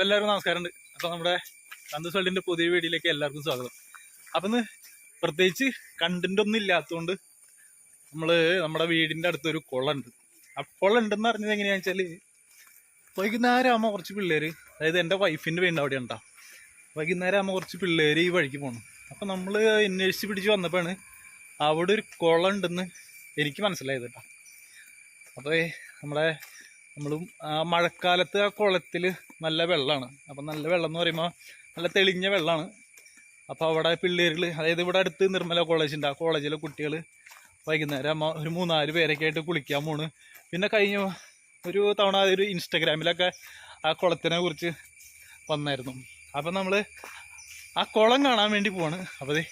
ഇപ്പൊ എല്ലാവർക്കും നമസ്കാരമുണ്ട്. അപ്പൊ നമ്മുടെ കന്തസ് സോൾട്ടിന്റെ പുതിയ വീഡിയോയിലേക്ക് എല്ലാവർക്കും സ്വാഗതം. അപ്പൊ ഇന്ന് പ്രത്യേകിച്ച് കണ്ടന്റ് ഒന്നും ഇല്ലാത്തതുകൊണ്ട് നമ്മൾ നമ്മുടെ വീടിന്റെ അടുത്തൊരു കുളമുണ്ട് ആ കുളം ഉണ്ടെന്ന് അറിഞ്ഞത് എങ്ങനെയാണെന്ന് വെച്ചാൽ വൈകുന്നേരം ആകുമ്പോൾ കുറച്ച് പിള്ളേര് അതായത് എന്റെ വൈഫിന്റെ വീടിന്റെ അവിടെ ഉണ്ടാ വൈകുന്നേരം ആകുമ്പോൾ കുറച്ച് പിള്ളേര് ഈ വഴിക്ക് പോകണം അപ്പൊ നമ്മൾ അന്വേഷിച്ച് പിടിച്ച് വന്നപ്പോഴാണ് അവിടെ ഒരു കുളം ഉണ്ടെന്ന് എനിക്ക് മനസ്സിലായത് കേട്ടോ അപ്പോൾ നമ്മുടെ നമ്മളും ആ മഴക്കാലത്ത് ആ കുളത്തിൽ നല്ല വെള്ളമാണ് അപ്പം നല്ല വെള്ളം എന്ന് പറയുമ്പോൾ നല്ല തെളിഞ്ഞ വെള്ളമാണ് അപ്പോൾ അവിടെ പിള്ളേരിൽ അതായത് ഇവിടെ അടുത്ത് നിർമ്മല കോളേജ് ഉണ്ട്. ആ കോളേജിലെ കുട്ടികൾ വൈകുന്നേരം ഒരു മൂന്നാൽ പേരൊക്കെ ആയിട്ട് കുളിക്കാൻ പോണ്. പിന്നെ കഴിഞ്ഞ ഒരു തവണ ഒരു ഇൻസ്റ്റഗ്രാമിലൊക്കെ ആ കുളത്തിനെ കുറിച്ച് വന്നായിരുന്നു. അപ്പം നമ്മൾ ആ കുളം കാണാൻ വേണ്ടി പോവാണ്. അപ്പോൾ ദേ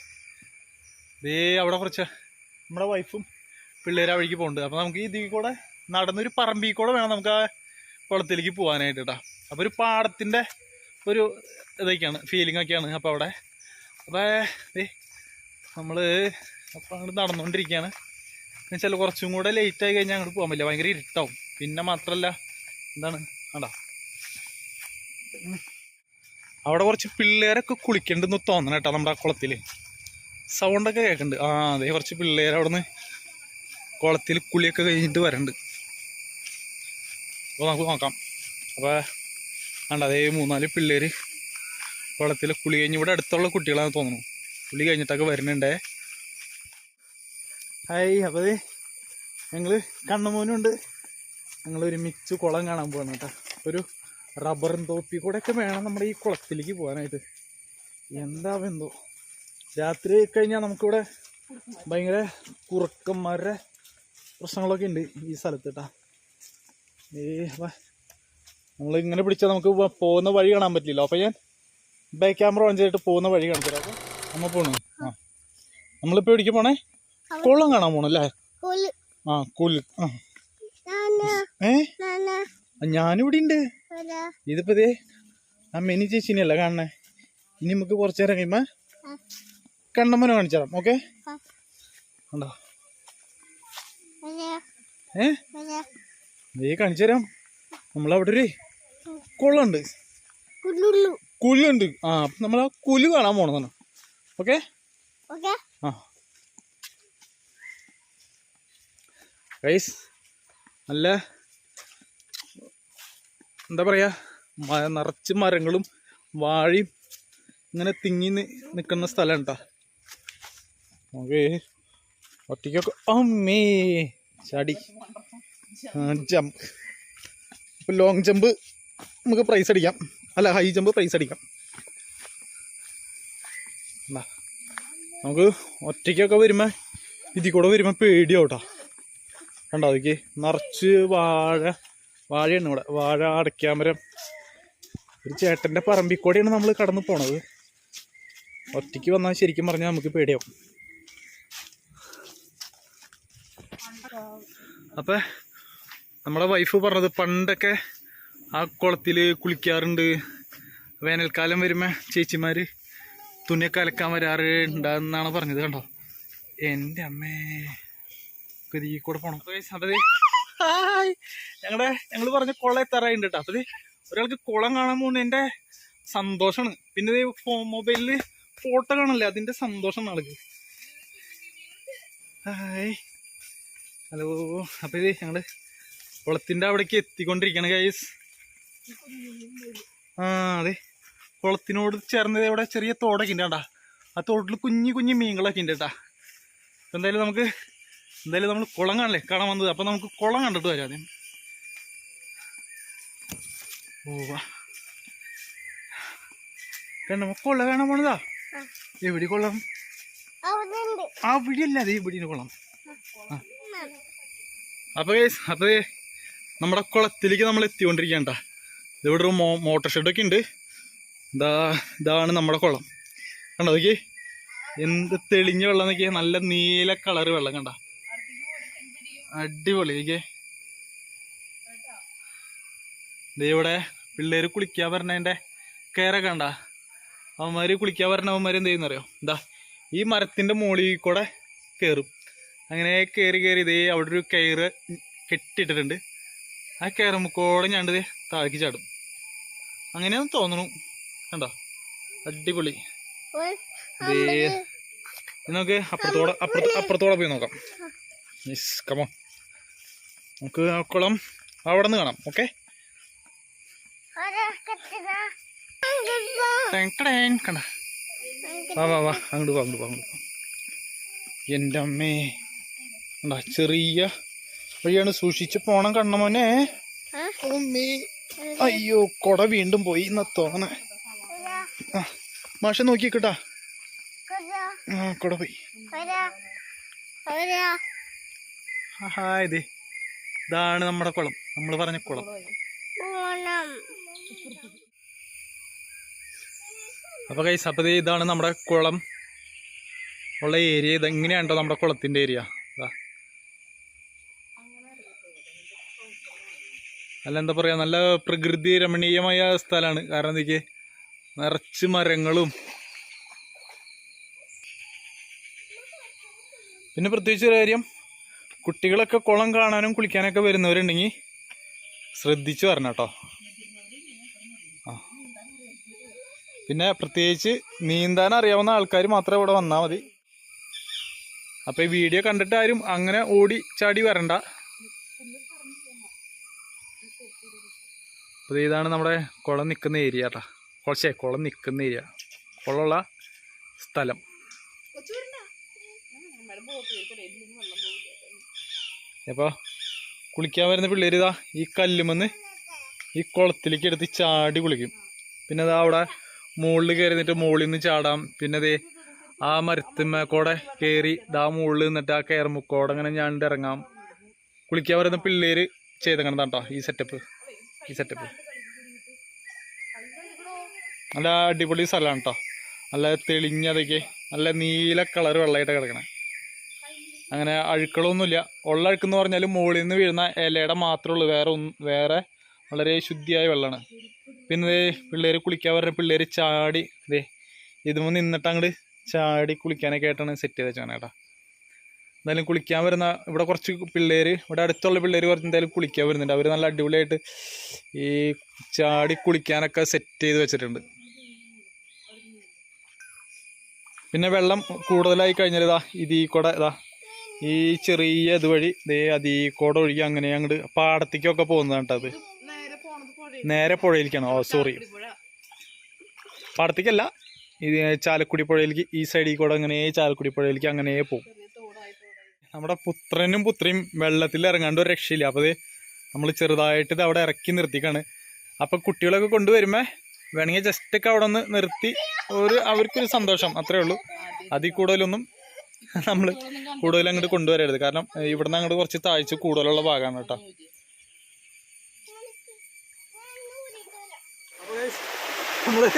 ദേ അവിടെ കുറച്ച് നമ്മുടെ വൈഫും പിള്ളേരെ വഴിക്ക് പോകുന്നുണ്ട് അപ്പോൾ നമുക്ക് ഇതിൽ കൂടെ നടന്നൊരു പറമ്പിൽ കൂടെ വേണം നമുക്ക് ആ കുളത്തിലേക്ക് പോകാനായിട്ട് കേട്ടോ അപ്പോൾ ഒരു പാടത്തിന്റെ ഒരു ഇതൊക്കെയാണ് ഫീലിംഗ് ഒക്കെയാണ് അപ്പോൾ അവിടെ. അപ്പോൾ നമ്മൾ അപ്പോൾ അങ്ങോട്ട് നടന്നുകൊണ്ടിരിക്കുകയാണ് എന്നുവെച്ചാൽ കുറച്ചും കൂടെ ലേറ്റ് ആയി കഴിഞ്ഞാൽ അങ്ങോട്ട് പോകാൻ പറ്റില്ല ഭയങ്കര ഇരുട്ടാവും. പിന്നെ മാത്രമല്ല എന്താണ് ആണ്ടാ അവിടെ കുറച്ച് പിള്ളേരൊക്കെ കുളിക്കണ്ടെന്ന് തോന്നണം കേട്ടോ നമ്മുടെ ആ കുളത്തിൽ സൗണ്ടൊക്കെ കേൾക്കുന്നുണ്ട് ആ അതെ കുറച്ച് പിള്ളേർ അവിടെ നിന്ന് കുളത്തിൽ കുളിയൊക്കെ കഴിഞ്ഞിട്ട് വരണ്ട്. അപ്പോൾ നമുക്ക് നോക്കാം. അപ്പോൾ കണ്ട അതേ മൂന്നാൽ പിള്ളേർ കുളത്തിൽ കുളി കഴിഞ്ഞ് ഇവിടെ അടുത്തുള്ള കുട്ടികളാണ് തോന്നുന്നു. കുളി കഴിഞ്ഞിട്ടൊക്കെ വരുന്നുണ്ടേ. ഹായ് അപ്പോൾ ഞങ്ങൾ കണ്ണമോനുണ്ട്. ഞങ്ങൾ ഒരുമിച്ച് കുളം കാണാൻ പോകണം കേട്ടോ. ഒരു റബ്ബറും തോപ്പി കൂടെ ഒക്കെ വേണം നമ്മുടെ ഈ കുളത്തിലേക്ക് പോകാനായിട്ട്. എന്താ എന്തോ? രാത്രി കഴിഞ്ഞാൽ നമുക്കിവിടെ ഭയങ്കര കുറുക്കന്മാരുടെ പ്രശ്നങ്ങളൊക്കെ ഉണ്ട് ഈ സ്ഥലത്ത് കേട്ടാ. ഏ നമ്മൾ ഇങ്ങനെ പിടിച്ചാൽ നമുക്ക് പോകുന്ന വഴി കാണാൻ പറ്റില്ലല്ലോ. അപ്പം ഞാൻ ബാക്ക് ക്യാമറ ഓൺ ചെയ്തിട്ട് പോകുന്ന വഴി കാണിച്ചു തരാം. അപ്പോൾ നമ്മൾ പോണു. ആ. നമ്മളിപ്പോൾ ഇടിക്ക് പോണേ? കുളം കാണാൻ പോണു അല്ലേ? ആ കുൽ ആ. ഏ? ഞാനിവിടെ ഉണ്ട് ഇതിപ്പോ ഇതേ ആ മെനി ചേച്ചിനെയല്ല കാണണേ? ഇനി നമുക്ക് കുറച്ചു നേരം കഴിയുമ്പോ. കണ്ണമ്മനെ കാണിച്ചു തരാം ഓക്കെ? ഉണ്ടോ ഏ? ദേ കാണിച്ചു തരാം നമ്മളവിടെ ഒരു കുളമുണ്ട് കുലുണ്ട് ആ അപ്പൊ നമ്മൾ ആ കുലു കാണാൻ പോണതാണ്. ഓക്കെ? ആ. ഗൈസ് നല്ല എന്താ പറയാ നിറച്ച് മരങ്ങളും വാഴയും ഇങ്ങനെ തിങ്ങി നിൽക്കുന്ന സ്ഥലം കേട്ടോ. ഓക്കേ. ഒറ്റയ്ക്കൊക്കെ അമ്മേ ചാടി. ജമ്പ് ഇപ്പൊ ലോങ് ജമ്പ് നമുക്ക് പ്രൈസ് അടിക്കാം. അല്ല ഹൈ ജമ്പ് പ്രൈസ് അടിക്കാം. നമുക്ക് ഒറ്റയ്ക്കൊക്കെ വരുമ്പോൾ ഇതിൽ കൂടെ വരുമ്പോൾ പേടിയാവട്ടോ കണ്ടോ അതൊക്കെ നിറച്ച് വാഴ വാഴയാണ് ഇവിടെ. വാഴ അടയ്ക്കാമരം ഒരു ചേട്ടന്റെ പറമ്പിൽ കൂടെയാണ് നമ്മൾ കടന്നു പോണത്. ഒറ്റയ്ക്ക് വന്നാൽ ശരിക്കും പറഞ്ഞാൽ നമുക്ക് പേടിയാവും. അപ്പം നമ്മുടെ വൈഫ് പറഞ്ഞത് പണ്ടൊക്കെ ആ കുളത്തിൽ കുളിക്കാറുണ്ട്. വേനൽക്കാലം വരുമ്പോൾ ചേച്ചിമാർ തുണിയൊക്കെ അലക്കാൻ വരാറുണ്ടെന്നാണ് പറഞ്ഞത് കണ്ടോ? എന്റെ അമ്മേ. ഗതി കൂടെ പോണം. അതെ ഹായ്. ഞങ്ങളുടെ ഞങ്ങൾ പറഞ്ഞ കുളം എത്താറായിണ്ട് കേട്ടോ അപ്പോൾ ഒരാൾക്ക് കുളം കാണാൻ പോകുന്ന എന്റെ സന്തോഷമാണ് പിന്നെ ഫോൺ മൊബൈലിൽ ഫോട്ടോ കാണല്ലേ? അതിന്റെ സന്തോഷം ആൾക്ക് ഹായ്. ഹലോ. അപ്പോൾ ഇത് ഞങ്ങൾ കുളത്തിന്റെ അവിടേക്ക് എത്തിക്കൊണ്ടിരിക്കണം ഗൈസ് ആ അതെ. കുളത്തിനോട് ചേർന്നത് ഇവിടെ ചെറിയ തോടൊക്കെ ഉണ്ട് കേട്ടാ ആ തോട്ടിൽ കുഞ്ഞു കുഞ്ഞു മീനുകളൊക്കെ ഉണ്ട് കേട്ടാ. എന്തായാലും നമുക്ക് എന്തായാലും നമ്മൾ കുളം കാണല്ലേ? കാണാൻ വന്നത്. അപ്പൊ നമുക്ക് കുളം കണ്ടിട്ട് വരാം ആദ്യം. ഓ വാ. കണ്ടോ കുളം കാണാൻ പോണതാ? എവിടെ കൊള്ളം ആ ഇവിടെയല്ല അതെ ഇവിടെ കുളം. അപ്പൊ അപ്പൊ നമ്മുടെ കുളത്തിലേക്ക് നമ്മൾ എത്തിക്കൊണ്ടിരിക്കണ്ട ഇവിടെ ഒരു മോ മോട്ടോർ ഷെഡൊക്കെ ഉണ്ട്. ഇതാ ഇതാണ് നമ്മുടെ കുളം. കണ്ടോ നോക്കി എന്ത് തെളിഞ്ഞ വെള്ളം നോക്കിയാൽ നല്ല നീല കളർ വെള്ളം കണ്ട. അടിപൊളി നോക്കിയേ? ഇവിടെ പിള്ളേർ കുളിക്കാൻ പറഞ്ഞതിന്റെ കയറൊക്കെ കണ്ട. അവന്മാര് കുളിക്കാൻ പറഞ്ഞ അവന്മാർ എന്ത് ചെയ്യുന്നറിയോ? എന്താ ഈ മരത്തിന്റെ മുകളിൽ കൂടെ കയറും അങ്ങനെ കയറി കയറി ഇതേ അവിടെ ഒരു കയറ് കെട്ടിയിട്ടിട്ടുണ്ട്. ആ കയറുമ്പോക്കോടെ ഞാണ്ട് ദേ താഴേക്ക് ചാടും. അങ്ങനെയാന്ന് തോന്നണു. കണ്ടോ? അടിപൊളി. നമുക്ക് അപ്പുറത്തോടെ അപ്പുറത്ത് അപ്പുറത്തോടെ പോയി നോക്കാം. യെസ് കമോ നമുക്ക് ആ കുളം അവിടെ നിന്ന് കാണാം ഓക്കെ കണ്ട? വാ വാ വാ അങ്ങോട്ട് പോ അങ്ങോട്ട് പോ അങ്ങോട്ട് പോ എന്റെ അമ്മേ. ചെറിയ വഴിയാണ് സൂക്ഷിച്ച് പോണം കണ്ണമോനെ. അയ്യോ കൊട വീണ്ടും പോയി എന്നാ ആ മാഷ നോക്കി കിട്ടാ ആ കൊട പോയി. ഹായ് ഇത് ഇതാണ് നമ്മുടെ കുളം. നമ്മൾ പറഞ്ഞ കുളം. അപ്പൊ കൈസ് അപ്പൊ ദേ ഇതാണ് നമ്മുടെ കുളം. ഉള്ള ഏരിയ ഇതെങ്ങനെയാണ്ടോ നമ്മുടെ കുളത്തിന്റെ ഏരിയ അല്ല എന്താ പറയുക നല്ല പ്രകൃതി രമണീയമായ സ്ഥലമാണ്. കാരണം എന്തൊക്കെ? നിറച്ച് മരങ്ങളും. പിന്നെ പ്രത്യേകിച്ച് ഒരു കാര്യം കുട്ടികളൊക്കെ കുളം കാണാനും കുളിക്കാനൊക്കെ വരുന്നവരുണ്ടെങ്കിൽ ശ്രദ്ധിച്ചു വരണം കേട്ടോ. പിന്നെ പ്രത്യേകിച്ച് നീന്താൻ അറിയാവുന്ന ആൾക്കാർ മാത്രം ഇവിടെ വന്നാൽ മതി. അപ്പോൾ ഈ വീഡിയോ കണ്ടിട്ട് ആരും അങ്ങനെ ഓടി ചാടി വരണ്ട. അപ്പോൾ ഇതാണ് നമ്മുടെ കുളം നിൽക്കുന്ന ഏരിയ കേട്ടോ. കുറച്ചേ കുളം നിൽക്കുന്ന ഏരിയ. കുളമുള്ള സ്ഥലം. അപ്പോൾ കുളിക്കാൻ വരുന്ന പിള്ളേർ ഇതാ ഈ കല്ലുമെന്ന് ഈ കുളത്തിലേക്ക് എടുത്ത് ചാടി കുളിക്കും. പിന്നെ അതാ അവിടെ മുകളിൽ കയറി നിന്നിട്ട് മുകളിൽ നിന്ന് ചാടാം. പിന്നെ ദേ ആ മരത്തിമ്മക്കോടെ കൂടെ കയറി ഇതാ മുകളിൽ നിന്നിട്ട് ആ കയറുമുക്കോടെ അങ്ങനെ ഞാണ്ട് ഇറങ്ങാം. കുളിക്കാൻ വരുന്ന പിള്ളേർ ചെയ്തങ്ങനെ ഈ സെറ്റപ്പ് ഈ സെറ്റപ്പ് നല്ല അടിപൊളി സ്ഥലമാണ് കേട്ടോ നല്ല തെളിഞ്ഞതൊക്കെ നല്ല നീല കളർ വെള്ളമായിട്ട് കിടക്കണേ. അങ്ങനെ അഴുക്കളൊന്നുമില്ല. ഉള്ള അഴുക്കെന്ന് പറഞ്ഞാൽ മുകളിൽ നിന്ന് വീഴുന്ന ഇലയുടെ മാത്രമേ ഉള്ളൂ. വേറെ വേറെ വളരെ ശുദ്ധിയായ വെള്ളമാണ്. പിന്നെ പിള്ളേർ കുളിക്കാൻ പറഞ്ഞ പിള്ളേർ ചാടി ദേ ഇതുമ്പോൾ നിന്നിട്ട് അങ്ങോട്ട് ചാടി കുളിക്കാനൊക്കെ ആയിട്ടാണ് സെറ്റ് ചെയ്ത് വെച്ചാൽ കേട്ടോ എന്തായാലും കുളിക്കാൻ വരുന്ന ഇവിടെ കുറച്ച് പിള്ളേർ ഇവിടെ അടുത്തുള്ള പിള്ളേർ കുറച്ച് എന്തായാലും കുളിക്കാൻ വരുന്നുണ്ട്. അവർ നല്ല അടിപൊളിയായിട്ട് ഈ ചാടി കുളിക്കാനൊക്കെ സെറ്റ് ചെയ്ത് വെച്ചിട്ടുണ്ട്. പിന്നെ വെള്ളം കൂടുതലായി കഴിഞ്ഞാൽ ഇതാ ഇതീ കൂടെ ഇതാ ഈ ചെറിയ ഇതുവഴി ദേ അതീ കൂടെ ഒഴുകി അങ്ങനെ അങ്ങോട്ട് പാടത്തേക്കൊക്കെ പോകുന്നതാണ് കേട്ടോ അത്. നേരെ പുഴയിലേക്കാണ്. ഓ സോറി പാടത്തേക്കല്ല. ഇത് ചാലക്കുടി പുഴയിലേക്ക് ഈ സൈഡിൽ കൂടെ അങ്ങനെ ചാലക്കുടി പുഴയിലേക്ക് അങ്ങനെ പോകും. നമ്മുടെ പുത്രനും പുത്രിയും വെള്ളത്തിൽ ഇറങ്ങാണ്ട് ഒരു രക്ഷയില്ല. അപ്പോൾ നമ്മൾ ചെറുതായിട്ട് ഇത് അവിടെ ഇറക്കി നിർത്തിക്കാണ്. അപ്പോൾ കുട്ടികളൊക്കെ കൊണ്ടുവരുമ്പോൾ വേണമെങ്കിൽ ജസ്റ്റ് ഒക്കെ അവിടെ ഒന്ന് നിർത്തി ഒരു അവർക്കൊരു സന്തോഷം. അത്രേ ഉള്ളൂ. അതിൽ കൂടുതലൊന്നും നമ്മൾ കൂടുതൽ അങ്ങോട്ട് കൊണ്ടുവരരുത്. കാരണം ഇവിടുന്ന് അങ്ങോട്ട് കുറച്ച് താഴ്ച കൂടുതലുള്ള ഭാഗമാണ് കേട്ടോ. നമ്മൾ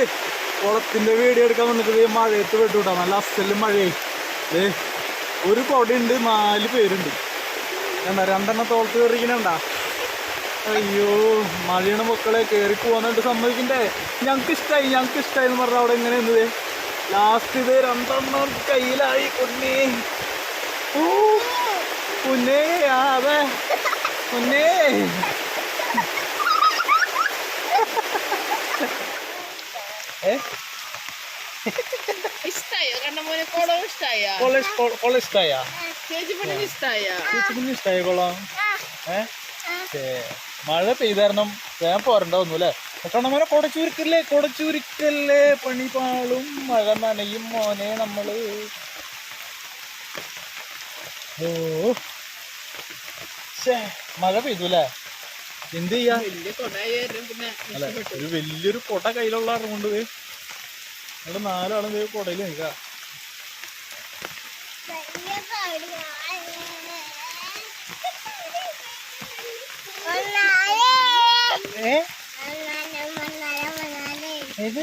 കുളത്തിന്റെ വീഡിയോ എടുക്കാൻ വന്നിട്ട് മഴയത്ത് വിട്ടു കേട്ടോ. നല്ല അസലും മഴയായി. ഒരു കൊടയുണ്ട് നാല് പേരുണ്ട്. എന്താ രണ്ടെണ്ണം തോളത്ത് കയറിക്കണണ്ട അയ്യോ മഴയാണ് മക്കളെ കയറി പോകാനായിട്ട് സമ്മതിക്കണ്ടേ? ഞങ്ങൾക്ക് ഇഷ്ടമായി ഞങ്ങൾക്ക് ഇഷ്ടമായി എന്ന് പറഞ്ഞാൽ അവിടെ എങ്ങനെ എന്നത് ലാസ്റ്റ് ഇത് രണ്ടെണ്ണം കയ്യിലായി കുഞ്ഞേ. ഓ കുഞ്ഞേ അതെ. കുഞ്ഞേ. ഏ? ചേച്ചി ഇഷ്ടായ? ഇഷ്ടായി? കൊള്ളാം ഏ? മഴ പെയ്താരണം വേഗം പോരണ്ടാവുന്നു അല്ലേ? കണ്ണമോനെ കൊടച്ചൂരിക്കല്ലേ കൊടച്ചൂരിക്കല്ലേ പണി പാളും മഴ നനയും മോനെ നമ്മൾ. ഓ. മഴ പെയ്തു അല്ലേ? എന്ത് ചെയ്യാ? ഒരു വലിയൊരു കൊട കയ്യിലുള്ള കൊണ്ട് ഇവിടെ നാലാളും കൊടയിൽ നിൽക്കാം. കൊണ്ടുവന്നോ ഏത്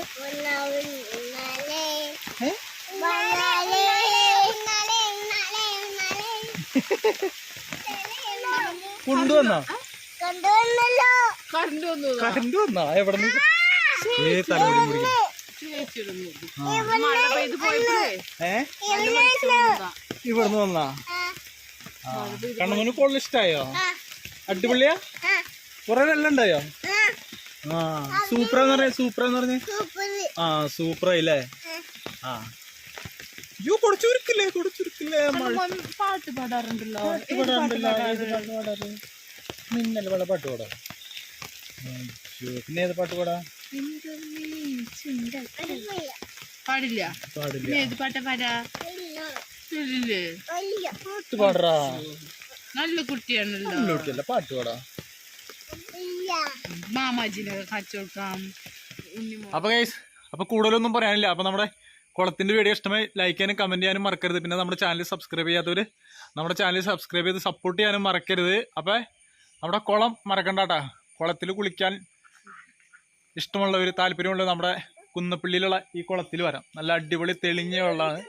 കൊണ്ടുവന്നോ? കറണ്ട് വന്നു. കറണ്ട് വന്നാ? എവിടെ നിന്ന്? ഏ തലമുടി മുടിക്കും ഇവിടുന്ന് വന്നാ കണ്ണുമോന് കൊള്ള ഇഷ്ടായോ? അടിപൊളിയാ? കുറെ വെള്ളം ഉണ്ടായോ ആ. സൂപ്പർ എന്ന് പറഞ്ഞ സൂപ്പർ എന്ന് പറഞ്ഞ ആ സൂപ്പറായില്ലേ ആ. അയ്യോ കൊടുച്ചുരുക്കില്ലേ കൊടുച്ചുരുക്കില്ലേ? പാട്ട് പാടാറുണ്ടല്ലോ. മിന്നൽ പാട പാട്ട് പാടാ. പിന്നെ ഏത് പാട്ട് പാടാ? പാടില്ല. ഏത് പാട്ട പാടാ? ഇല്ലേ പാട്ട് പാടറാ നല്ല കുട്ടിയാണല്ലോ. പാട്ട് പാടാ. മാമാജിനെ കാച്ചു കൊടുക്കാം. അപ്പൊ ഗൈസ് അപ്പൊ കൂടുതലൊന്നും പറയാനില്ല. അപ്പൊ നമ്മുടെ കുളത്തിന്റെ വീഡിയോ ഇഷ്ടമായി ലൈക്ക് ചെയ്യാനും കമന്റ് ചെയ്യാനും മറക്കരുത്. പിന്നെ നമ്മുടെ ചാനൽ സബ്സ്ക്രൈബ് ചെയ്യാത്തവര് നമ്മുടെ ചാനൽ സബ്സ്ക്രൈബ് ചെയ്ത് സപ്പോർട്ട് ചെയ്യാനും മറക്കരുത്. അപ്പൊ നമ്മുടെ കുളം മറക്കണ്ടാട്ടാ കുളത്തിൽ കുളിക്കാൻ ഇഷ്ടമുള്ളവർ താല്പര്യമുള്ളവർ നമ്മുടെ കുന്നപ്പള്ളിയിലുള്ള ഈ കുളത്തിൽ വരാം. നല്ല അടിപൊളി തെളിഞ്ഞ വെള്ളമാണ്.